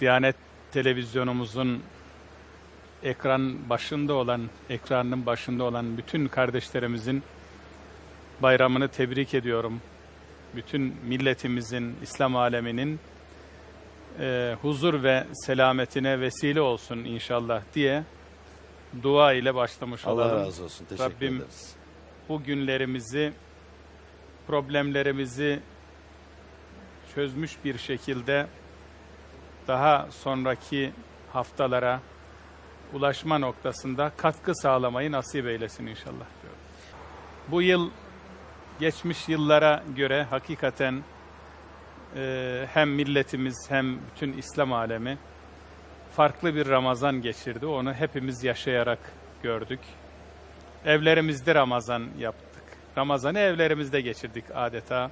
Diyanet televizyonumuzun ekran başında olan, ekranın başında olan bütün kardeşlerimizin bayramını tebrik ediyorum. Bütün milletimizin, İslam aleminin e, huzur ve selametine vesile olsun inşallah diye dua ile başlamış Allah olalım. razı olsun. Teşekkür Rabbim ederiz. bu günlerimizi, problemlerimizi çözmüş bir şekilde daha sonraki haftalara ulaşma noktasında katkı sağlamayı nasip eylesin inşallah diyorum. Bu yıl geçmiş yıllara göre hakikaten e, hem milletimiz hem bütün İslam alemi farklı bir Ramazan geçirdi. Onu hepimiz yaşayarak gördük. Evlerimizde Ramazan yaptık. Ramazan'ı evlerimizde geçirdik adeta.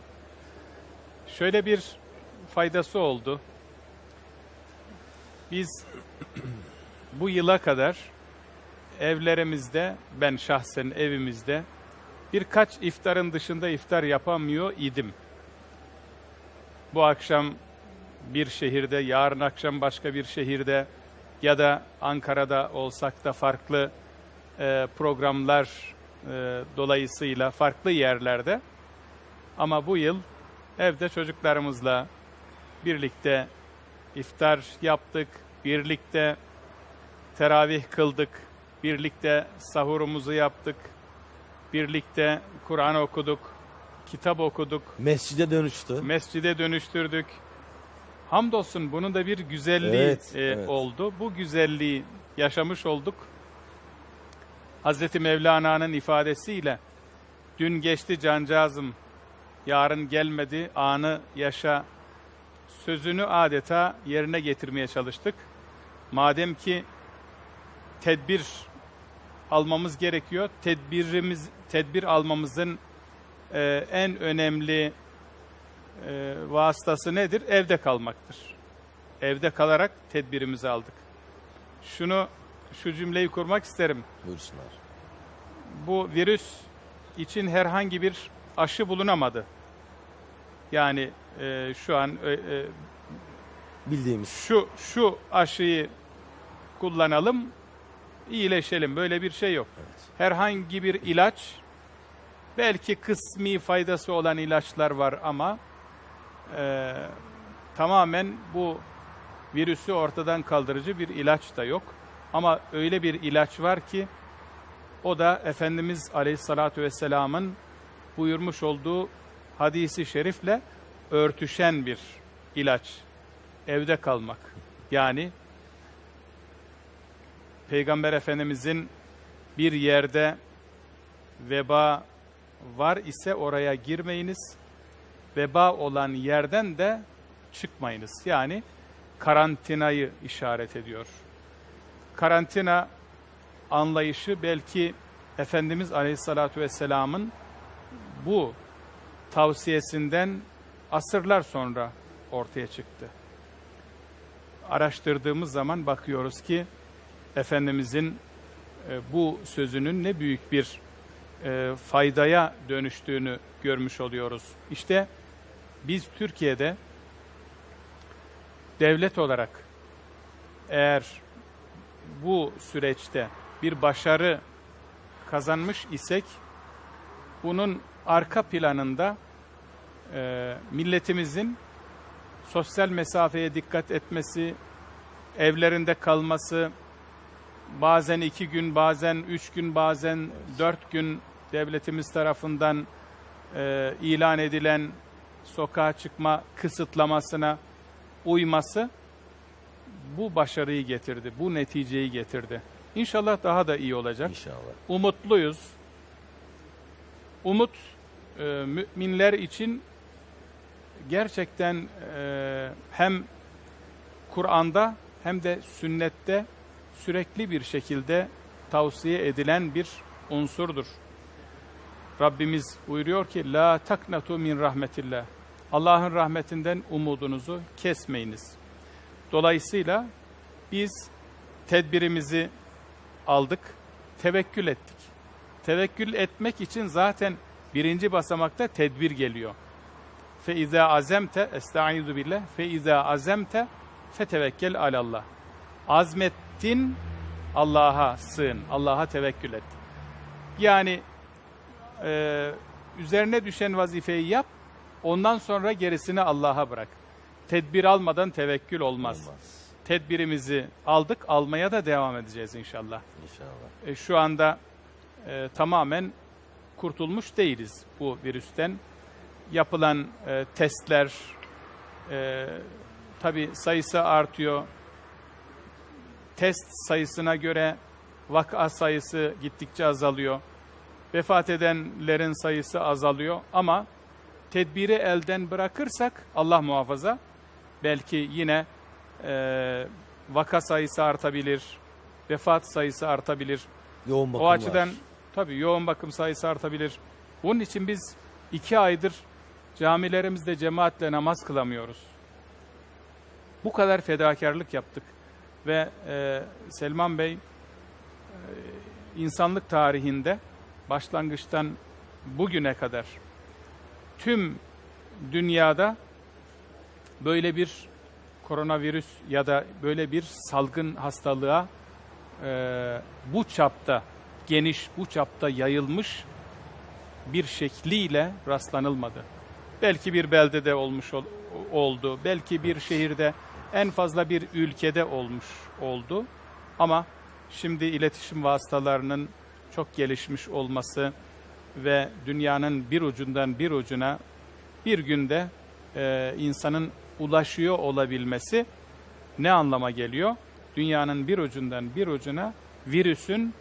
Şöyle bir faydası oldu. Biz bu yıla kadar evlerimizde, ben şahsen evimizde birkaç iftarın dışında iftar yapamıyor idim. Bu akşam bir şehirde, yarın akşam başka bir şehirde ya da Ankara'da olsak da farklı e, programlar e, dolayısıyla farklı yerlerde. Ama bu yıl evde çocuklarımızla birlikte iftar yaptık, birlikte teravih kıldık, birlikte sahurumuzu yaptık, birlikte Kur'an okuduk, kitap okuduk, Mescide dönüştü. mescide dönüştürdük. Hamdolsun bunun da bir güzelliği Evet, e, evet. oldu. Bu güzelliği yaşamış olduk. Hazreti Mevlana'nın ifadesiyle dün geçti cancağızım, yarın gelmedi anı yaşa sözünü adeta yerine getirmeye çalıştık. Madem ki tedbir almamız gerekiyor. Tedbirimiz tedbir almamızın e, en önemli e, vasıtası nedir? Evde kalmaktır. Evde kalarak tedbirimizi aldık. Şunu şu cümleyi kurmak isterim. Buyursunlar. Bu virüs için herhangi bir aşı bulunamadı. Yani e, şu an e, e, Bildiğimiz. şu şu aşıyı kullanalım, iyileşelim. Böyle bir şey yok. Herhangi bir ilaç, belki kısmi faydası olan ilaçlar var ama e, tamamen bu virüsü ortadan kaldırıcı bir ilaç da yok. Ama öyle bir ilaç var ki o da Efendimiz Aleyhisselatü Vesselam'ın buyurmuş olduğu hadisi şerifle örtüşen bir ilaç. Evde kalmak. Yani Peygamber Efendimizin bir yerde veba var ise oraya girmeyiniz. Veba olan yerden de çıkmayınız. Yani karantinayı işaret ediyor. Karantina anlayışı belki Efendimiz Aleyhisselatü Vesselam'ın bu tavsiyesinden asırlar sonra ortaya çıktı. Araştırdığımız zaman bakıyoruz ki Efendimizin e, bu sözünün ne büyük bir e, faydaya dönüştüğünü görmüş oluyoruz. İşte biz Türkiye'de devlet olarak eğer bu süreçte bir başarı kazanmış isek bunun arka planında e, milletimizin sosyal mesafeye dikkat etmesi, evlerinde kalması, bazen iki gün, bazen üç gün, bazen dört gün devletimiz tarafından e, ilan edilen sokağa çıkma kısıtlamasına uyması bu başarıyı getirdi, bu neticeyi getirdi. İnşallah daha da iyi olacak. İnşallah. Umutluyuz. Umut e, müminler için gerçekten e, hem Kur'an'da hem de sünnette sürekli bir şekilde tavsiye edilen bir unsurdur. Rabbimiz buyuruyor ki la taknatu min rahmetillah. Allah'ın rahmetinden umudunuzu kesmeyiniz. Dolayısıyla biz tedbirimizi aldık, tevekkül ettik. Tevekkül etmek için zaten birinci basamakta tedbir geliyor. Fe izâ azemte estaizu billah fe izâ azemte Fetevekkel alallah. Azmettin Allah'a sığın. Allah'a tevekkül et. Yani e, üzerine düşen vazifeyi yap. Ondan sonra gerisini Allah'a bırak. Tedbir almadan tevekkül olmaz. Olmaz. Tedbirimizi aldık, almaya da devam edeceğiz inşallah. İnşallah. E, şu anda e, tamamen kurtulmuş değiliz bu virüsten. Yapılan e, testler e, tabi sayısı artıyor. Test sayısına göre vaka sayısı gittikçe azalıyor. Vefat edenlerin sayısı azalıyor ama tedbiri elden bırakırsak Allah muhafaza belki yine e, vaka sayısı artabilir, vefat sayısı artabilir. Yoğun bakım O açıdan var. tabii yoğun bakım sayısı artabilir. Bunun için biz iki aydır camilerimizde cemaatle namaz kılamıyoruz. Bu kadar fedakarlık yaptık. Ve e, Selman Bey e, insanlık tarihinde başlangıçtan bugüne kadar tüm dünyada böyle bir koronavirüs ya da böyle bir salgın hastalığa e, bu çapta geniş, bu çapta yayılmış bir şekliyle rastlanılmadı. Belki bir beldede olmuş ol- oldu, belki bir şehirde, en fazla bir ülkede olmuş oldu. Ama şimdi iletişim vasıtalarının çok gelişmiş olması ve dünyanın bir ucundan bir ucuna bir günde e, insanın ulaşıyor olabilmesi ne anlama geliyor? Dünyanın bir ucundan bir ucuna virüsün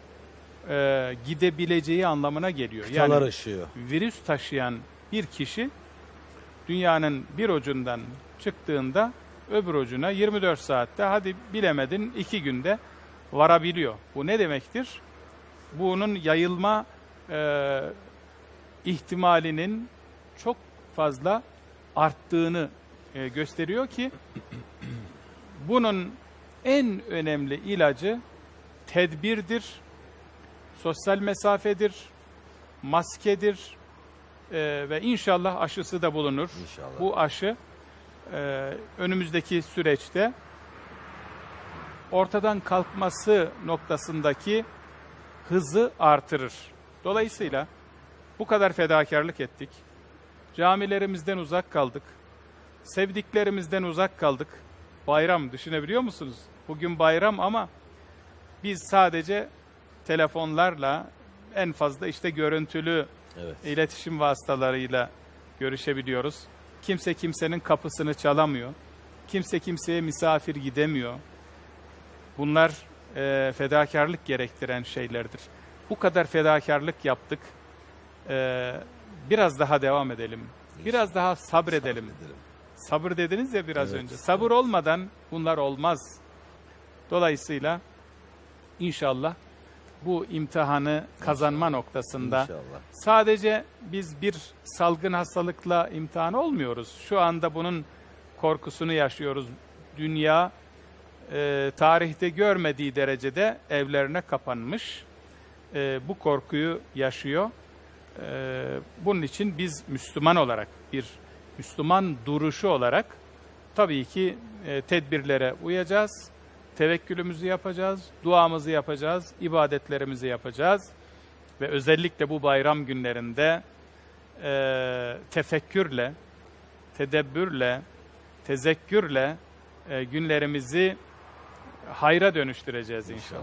e, gidebileceği anlamına geliyor. Kıtalar aşıyor. virüs taşıyan bir kişi dünyanın bir ucundan çıktığında öbür ucuna 24 saatte hadi bilemedin 2 günde varabiliyor. Bu ne demektir? Bunun yayılma e, ihtimalinin çok fazla arttığını e, gösteriyor ki bunun en önemli ilacı tedbirdir, sosyal mesafedir, maskedir e, ve inşallah aşısı da bulunur. İnşallah. Bu aşı e, önümüzdeki süreçte ortadan kalkması noktasındaki hızı artırır. Dolayısıyla bu kadar fedakarlık ettik. Camilerimizden uzak kaldık. Sevdiklerimizden uzak kaldık. Bayram düşünebiliyor musunuz? Bugün bayram ama biz sadece telefonlarla en fazla işte görüntülü Evet. iletişim vasıtalarıyla görüşebiliyoruz. Kimse kimsenin kapısını çalamıyor. Kimse kimseye misafir gidemiyor. Bunlar e, fedakarlık gerektiren şeylerdir. Bu kadar fedakarlık yaptık. E, biraz daha devam edelim. Biraz daha sabredelim. Sabredelim. Sabır dediniz ya biraz Evet, önce. Sabır olmadan bunlar olmaz. Dolayısıyla inşallah bu imtihanı kazanma noktasında İnşallah. sadece biz bir salgın hastalıkla imtihan olmuyoruz. Şu anda bunun korkusunu yaşıyoruz. Dünya e, tarihte görmediği derecede evlerine kapanmış. E, bu korkuyu yaşıyor. E, bunun için biz Müslüman olarak bir Müslüman duruşu olarak tabii ki e, tedbirlere uyacağız. Tevekkülümüzü yapacağız, duamızı yapacağız, ibadetlerimizi yapacağız ve özellikle bu bayram günlerinde e, tefekkürle, tedebbürle, tezekkürle e, günlerimizi hayra dönüştüreceğiz inşallah.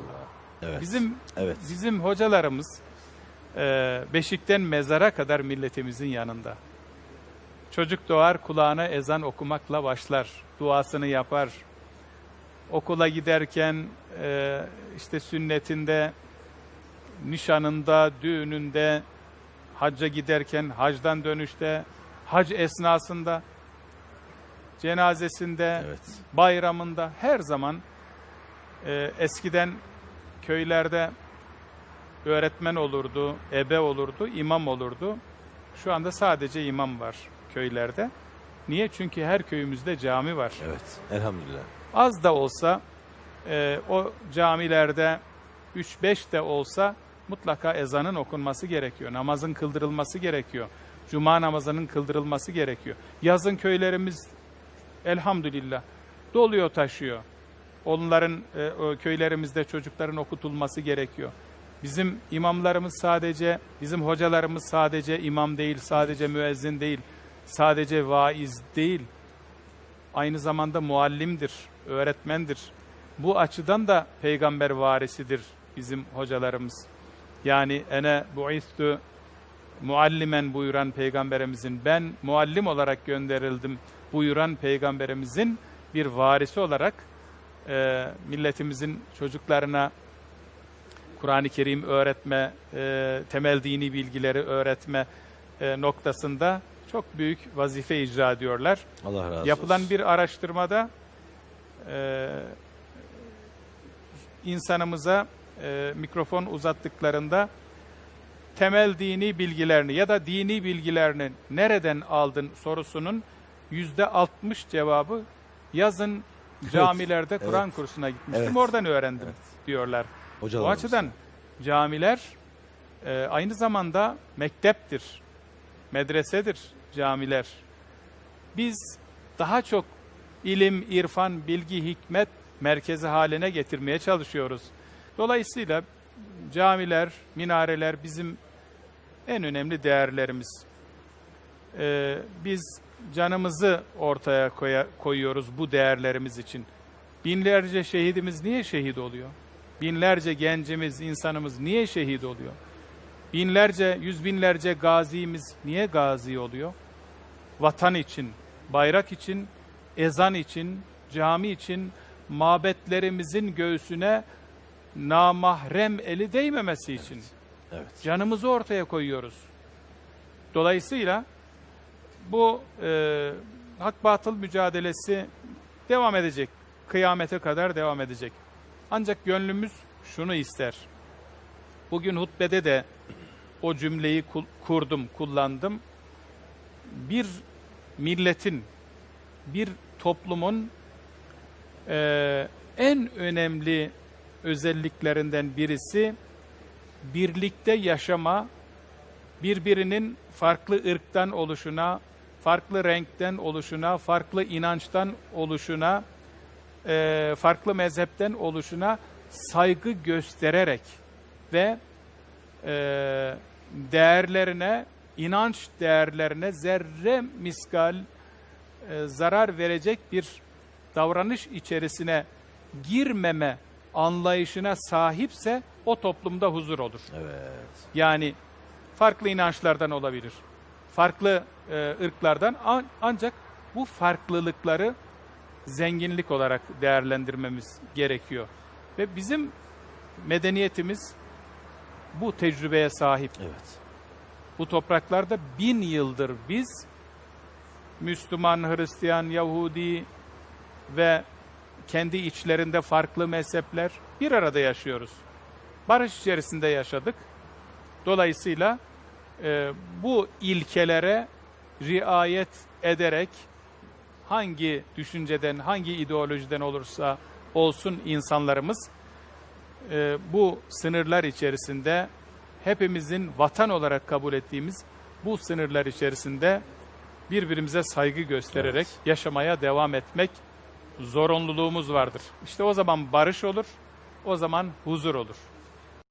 Evet. Bizim Evet. bizim hocalarımız e, beşikten mezara kadar milletimizin yanında. Çocuk doğar kulağına ezan okumakla başlar, duasını yapar. Okula giderken e, işte sünnetinde, nişanında, düğününde, hacca giderken, hacdan dönüşte, hac esnasında, cenazesinde, Evet. bayramında her zaman e, eskiden köylerde öğretmen olurdu, ebe olurdu, imam olurdu. Şu anda sadece imam var köylerde. Niye? Çünkü her köyümüzde cami var. Evet. Elhamdülillah. Az da olsa e, o camilerde 3-5 de olsa mutlaka ezanın okunması gerekiyor. Namazın kıldırılması gerekiyor. Cuma namazının kıldırılması gerekiyor. Yazın köylerimiz elhamdülillah doluyor taşıyor. Onların e, köylerimizde çocukların okutulması gerekiyor. Bizim imamlarımız sadece, bizim hocalarımız sadece imam değil, sadece müezzin değil, sadece vaiz değil. Aynı zamanda muallimdir, öğretmendir. Bu açıdan da peygamber varisidir bizim hocalarımız. Yani ene buistu muallimen buyuran peygamberimizin ben muallim olarak gönderildim buyuran peygamberimizin bir varisi olarak e, milletimizin çocuklarına Kur'an-ı Kerim öğretme, e, temel dini bilgileri öğretme e, noktasında çok büyük vazife icra ediyorlar. Allah razı Yapılan olsun. bir araştırmada e, insanımıza e, mikrofon uzattıklarında temel dini bilgilerini ya da dini bilgilerini nereden aldın sorusunun yüzde 60 cevabı yazın camilerde evet. Kur'an kursuna gitmiştim Evet. oradan öğrendim diyorlar. Bu Hocalarımız. açıdan camiler e, aynı zamanda mekteptir, medresedir camiler. Biz daha çok ilim, irfan, bilgi, hikmet merkezi haline getirmeye çalışıyoruz. Dolayısıyla camiler, minareler bizim en önemli değerlerimiz. Ee, biz canımızı ortaya koya- koyuyoruz bu değerlerimiz için. Binlerce şehidimiz niye şehit oluyor? Binlerce gencimiz, insanımız niye şehit oluyor? Binlerce, yüz binlerce gazimiz niye gazi oluyor? Vatan için, bayrak için, ezan için, cami için, mabetlerimizin göğsüne namahrem eli değmemesi için Evet. canımızı ortaya koyuyoruz. Dolayısıyla bu e, hak batıl mücadelesi devam edecek. Kıyamete kadar devam edecek. Ancak gönlümüz şunu ister. Bugün hutbede de o cümleyi kurdum, kullandım. Bir milletin, bir toplumun e, en önemli özelliklerinden birisi birlikte yaşama, birbirinin farklı ırktan oluşuna, farklı renkten oluşuna, farklı inançtan oluşuna, e, farklı mezhepten oluşuna saygı göstererek ve e, değerlerine, inanç değerlerine zerre miskal e, zarar verecek bir davranış içerisine girmeme anlayışına sahipse o toplumda huzur olur. Evet. Yani farklı inançlardan olabilir. Farklı e, ırklardan an- ancak bu farklılıkları zenginlik olarak değerlendirmemiz gerekiyor. Ve bizim medeniyetimiz bu tecrübeye sahip. Evet. Bu topraklarda bin yıldır biz Müslüman, Hristiyan, Yahudi ve kendi içlerinde farklı mezhepler bir arada yaşıyoruz. Barış içerisinde yaşadık. Dolayısıyla e, bu ilkelere riayet ederek hangi düşünceden, hangi ideolojiden olursa olsun insanlarımız e, bu sınırlar içerisinde hepimizin vatan olarak kabul ettiğimiz bu sınırlar içerisinde birbirimize saygı göstererek yaşamaya devam etmek zorunluluğumuz vardır. İşte o zaman barış olur, o zaman huzur olur.